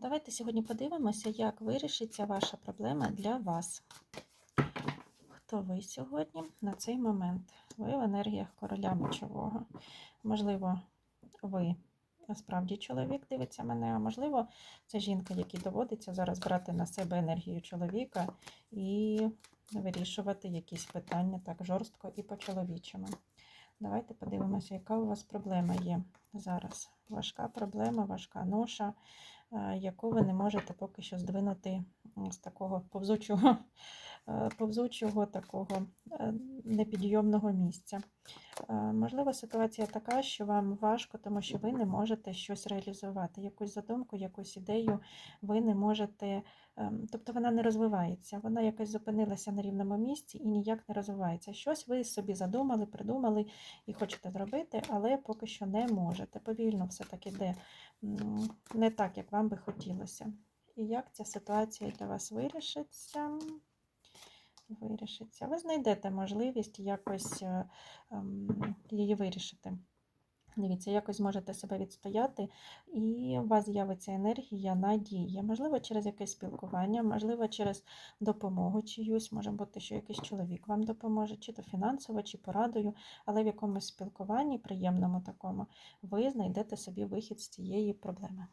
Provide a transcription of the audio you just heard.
Давайте сьогодні подивимося, як вирішиться ваша проблема для вас. Хто ви сьогодні на цей момент? Ви в енергіях короля мечового. Можливо, ви справді чоловік дивиться мене, а можливо, це жінка, якій доводиться зараз брати на себе енергію чоловіка і вирішувати якісь питання так жорстко і по-чоловічому. Давайте подивимося, яка у вас проблема є зараз. Важка проблема, важка ноша, е, яку ви не можете поки що здвинути з такого повзучого, повзучого такого е, непідйомного місця. Е, Можливо, ситуація така, що вам важко, тому що ви не можете щось реалізувати, якусь задумку, якусь ідею ви не можете, ем, тобто вона не розвивається, вона якось зупинилася на рівному місці і ніяк не розвивається. Щось ви собі задумали, придумали і хочете зробити, але поки що не можете. Повільно все таки йде м, не так, як вам би хотілося. І як ця ситуація для вас вирішиться? Вирішиться. Ви знайдете можливість якось е, ем, її вирішити. Дивіться, якось зможете себе відстояти, і у вас з'явиться енергія надії. Можливо, через якесь спілкування, можливо, через допомогу чиюсь, може бути, що якийсь чоловік вам допоможе, чи то фінансово, чи порадою, але в якомусь спілкуванні, приємному такому, ви знайдете собі вихід з цієї проблеми.